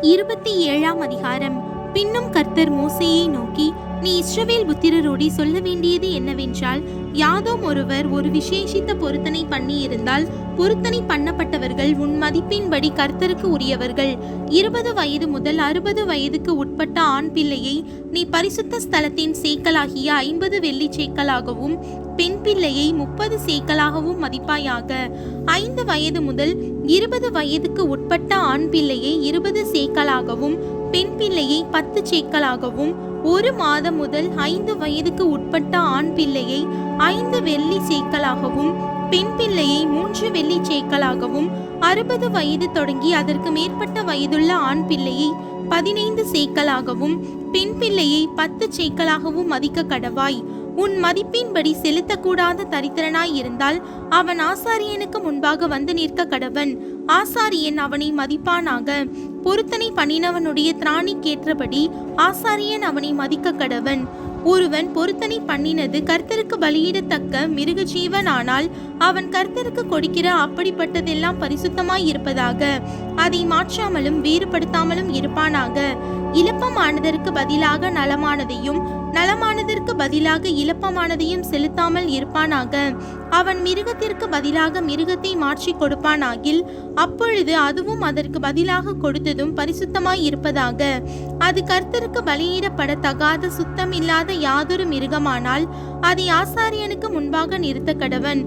இருபத்தி ஏழாம் அதிகாரம். பின்னும் கர்த்தர் மோசையை நோக்கி நீ இஸ்ரவேல் புத்திரரோடி சொல்ல வேண்டியது என்னவென்றால் யாதோம் ஒருவர் ஒரு விசேஷித்த பொருத்தனை பண்ணியிருந்தால் பொருத்தனை பண்ணப்பட்டவர்கள் உன் மதிப்பின்படி கர்த்தருக்கு உரியவர்கள். இருபது வயது முதல் அறுபது வயதுக்கு உட்பட்ட ஆண் பிள்ளையை நீ பரிசுத்த ஸ்தலத்தின் சேக்கலாகிய ஐம்பது வெள்ளி சேக்கலாகவும் பெண் பிள்ளையை முப்பது சேக்கலாகவும் மதிப்பாயாக. ஐந்து வயது முதல் இருபது வயதுக்கு உட்பட்ட ஆண் பிள்ளையை இருபது சேக்கலாகவும் பெண் பிள்ளையை பத்து சேக்கலாகவும் ஒரு மாதம் முதல் ஐந்து வயதுக்கு உட்பட்ட ஆண் பிள்ளையை ஐந்து வெள்ளி சேக்கலாகவும் பெண் பிள்ளையை மூன்று வெள்ளி சேக்கலாகவும் அறுபது வயது தொடங்கி அதற்கு மேற்பட்ட வயதுள்ள ஆண் பிள்ளையை பதினைந்து சேக்கலாகவும் பெண் பிள்ளையை பத்து சேக்கலாகவும் மதிக்க கடவாய். உன் மதிப்பின்படி செலுத்தக்கூடாத தரித்திரனாய் இருந்தால் அவன் ஆசாரியனுக்கு முன்பாக வந்து நிற்க கடவன். ஆசாரியன் அவனை மதிப்பானாக. பொருத்தனை பண்ணினவனுடைய திராணிக்கேற்றபடி ஆசாரியன் அவனை மதிக்க கடவன். ஒருவன் பொருத்தனை பண்ணினது கர்த்தருக்கு பலியிடத்தக்க மிருக ஜீவனானால் அவன் கர்த்தருக்கு கொடுக்கிற அப்படிப்பட்டதெல்லாம் பரிசுத்தமாய் இருப்பதாக. அதை மாற்றாமலும் வேறுபடுத்தாமலும் இருப்பானாக. இழப்பமானதற்கு பதிலாக நலமானதையும் நலமானது பதிலாக இழப்பமானதையும் செலுத்தாமல் இருப்பானாக. அவன் மிருகத்திற்கு பதிலாக மிருகத்தை மாற்றி கொடுப்பானாகில் அப்பொழுது அதுவும் அதற்கு பதிலாக கொடுத்ததும் பரிசுத்தமாய் இருப்பதாக. அது கர்த்தருக்கு பலியிடப்படத்தகாத சுத்தமில்லாத யாதொரு மிருகமானால் அதை ஆசாரியனுக்கு முன்பாக நிறுத்த கடவன்.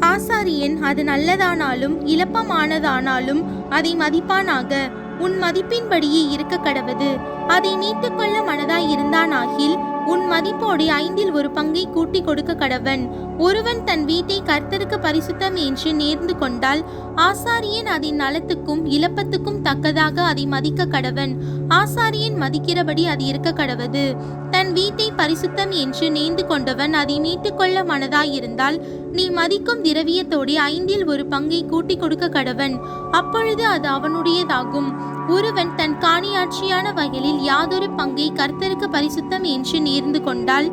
ஆசாரியன் அது நல்லதானாலும் இழப்பமானதானாலும் அதை மதிப்பானாக. உன் மதிப்பின்படியே இருக்க கடவது. அதை மீட்டுக்கொள்ள மனதாய் இருந்தானாகில் உன் மதிப்போடு ஐந்தில் ஒரு பங்கை கூட்டி கொடுக்க கடவன். ஒருவன் தன் வீட்டை கர்த்தருக்கு பரிசுத்தம் என்று நேர்ந்து கொண்டால் ஆசாரியன் அதன் நலத்துக்கும் இழப்பத்துக்கும் தக்கதாக அதை மதிக்க கடவன். ஆசாரியன் மதிக்கிறபடி அது இருக்க கடவது. தன் வீட்டை பரிசுத்தம் என்று நேர்ந்து கொண்டவன் அதை மீட்டுக்கொள்ள மனதாயிருந்தால் நீ மதிக்கும் திரவியத்தோடு ஐந்தில் ஒரு பங்கை கூட்டி கொடுக்க கடவன். அப்பொழுது அது அவனுடையதாகும். ஒருவன் தன் காணியாட்சியான வயலில் யாதொரு பங்கை கர்த்தருக்கு பரிசுத்தம் என்று நேர்ந்து கொண்டால்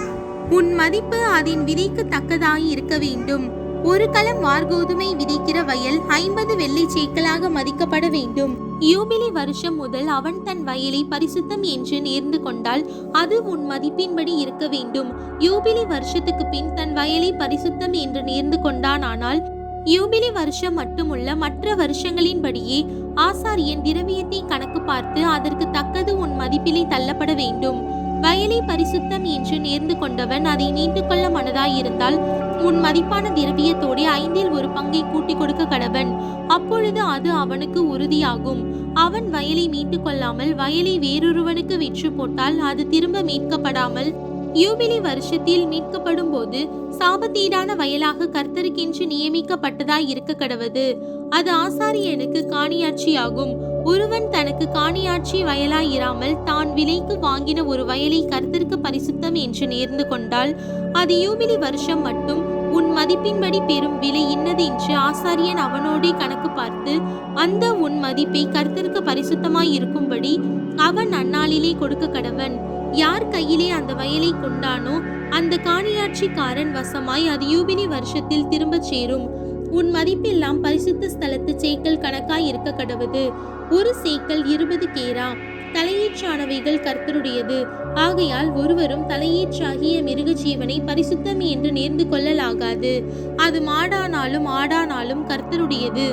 உன் மதிப்பு அதன் விதைக்கு தக்கதாய் இருக்க வேண்டும். ஒரு களம் வார்கோதுமை விதைக்கிற வயல் ஐம்பது வெள்ளி சேக்கலாக மதிக்கப்பட வேண்டும். யூபிலி வருஷம் முதல் அவன் தன் வயலை பரிசுத்தம் என்று நேர்ந்து கொண்டால் அது உன் மதிப்பின்படி இருக்க வேண்டும். யூபிலி வருஷத்துக்கு பின் தன் வயலை பரிசுத்தம் என்று நேர்ந்து கொண்டானானால் யூபிலி வருஷம் மட்டுமுள்ள மற்ற வருஷங்களின்படியே ஆசாரியன் திரவியத்தை கணக்கு பார்த்து அதற்கு தக்கது உன் மதிப்பிலே தள்ளப்பட வேண்டும். வயலை பரிசுத்தம் என்று நேர்ந்து கொண்டவன் அதை நீட்டுக்கொள்ள மனதாயிருந்தால் உன் மதிப்பான திரவியத்தோடு ஐந்தில் ஒரு பங்கை கூட்டி கொடுக்க கடவன். அப்பொழுது அது அவனுக்கு உறுதியாகும். அவன் வயலை மீட்டு கொள்ளாமல் வயலை வேறொருவனுக்கு விற்று போட்டால் அது திரும்ப மீட்கப்படாமல் யூபிலி வருஷத்தில் மீட்கப்படும் போது சாபத்தீடான வயலாக கர்த்தருக்கென்று நியமிக்கப்பட்டதாய் இருக்க கடவது. அது ஆசாரியனுக்கு காணியாட்சியாகும். ஒருவன் தனக்கு காணியாட்சி வயலாய் இராமல் தான் விலைக்கு வாங்கின ஒரு வயலை கர்த்தருக்கு பரிசுத்தம் என்று நேர்ந்து கொண்டால் அது யூபிலி வருஷம் மட்டும் உன் மதிப்பின்படி பெறும் விலை இன்னது என்று ஆசாரியன் அவனோடே கணக்கு பார்த்து அந்த உன் மதிப்பை கர்த்தருக்கு பரிசுத்தமாய் இருக்கும்படி அவன் அந்நாளிலே கொடுக்க கடவன். யார் கையிலே அந்த வயலை கொண்டானோ அந்த காணியாட்சிக்காரன் வசமாய் அது யூபிலி வருஷத்தில் திரும்பச் சேரும். உன் மதிப்பெல்லாம் பரிசுத்த ஸ்தலத்து சேக்கல் கணக்காய் இருக்க கடவுது. ஒரு சேக்கல் இருபது கேரா. தலையீற்றானவைகள் கர்த்தருடையது. ஆகையால் ஒருவரும் தலையீற்றாகிய மிருக ஜீவனை பரிசுத்தம் என்று நேர்ந்து கொள்ளலாகாது. அது மாடானாலும் ஆடானாலும் கர்த்தருடையது.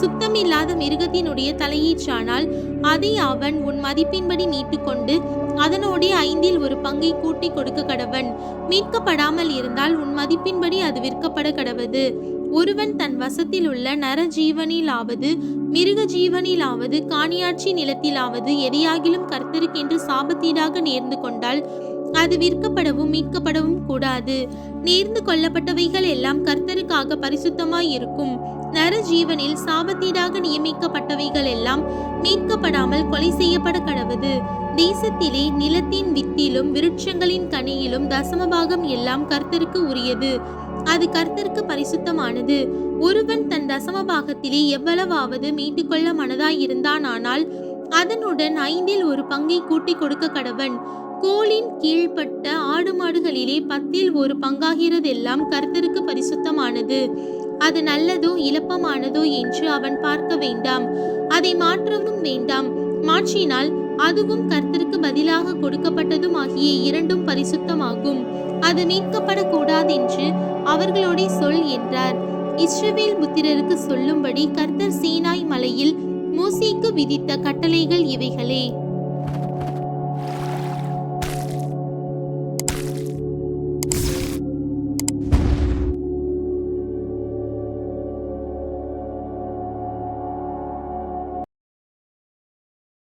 சுத்தமில்லாத மிருகத்தினுடைய தலையீற்றானால் அதை அவன் உன் மதிப்பின்படி மீட்டுக்கொண்டு அதனோடே ஐந்தில் ஒரு பங்கை கூட்டி கொடுக்க கடவன். மீட்கப்படாமல் இருந்தால் உன் மதிப்பின்படி அது விற்கப்பட கடவது. ஒருவன் தன் வசத்தில் உள்ள நர ஜீவனிலாவது மிருக ஜீவனிலாவது காணியாட்சி நிலத்திலாவது எதையாகிலும் கர்த்தருக்கென்று சாபத்தீடாக நேர்ந்து கொண்டால் அது விற்கப்படவும் மீட்கப்படவும் கூடாது. நேர்ந்து கொள்ளப்பட்டவைகள் எல்லாம் கர்த்தருக்காக பரிசுத்தமாய் இருக்கும். நர ஜீவனில் சாபத்தீடாக நியமிக்கப்பட்டவைகள் எல்லாம் மீட்கப்படாமல் கொலை செய்யப்பட கடவுது. தேசத்திலே நிலத்தின் வித்திலும் விருட்சங்களின் கனியிலும் தசமபாகம் எல்லாம் கர்த்தருக்கு உரியது. அது கர்த்தருக்கு பரிசுத்தமானது. ஒருவன் தன் தசமபாகத்திலே எவ்வளவாவது மீட்டுக்கொள்ள மனதாயிருந்தானால் அதனுடன் ஐந்தில் ஒரு பங்கை கூட்டி கொடுக்க கடவன். கோலின் கீழ்ப்பட்ட ஆடு மாடுகளிலே பத்தில் ஒரு பங்காகிறதெல்லாம் கர்த்தருக்கு பரிசுத்தமானது. அது நல்லதோ இலப்பமானதோ என்று அவன் பார்க்க வேண்டாம். அதை மாற்றவும் வேண்டாம். மாற்றினால் அதுவும் கர்த்தருக்கு பதிலாக கொடுக்கப்பட்டதும் ஆகிய இரண்டும் பரிசுத்தமாகும். அது மீட்கப்படக்கூடாதென்று அவர்களோட சொல் என்றார். இஸ்ரவேல் புத்திரருக்கு சொல்லும்படி கர்த்தர் சீனாய் மலையில் மூசிக்கு விதித்த கட்டளைகள் இவைகளே.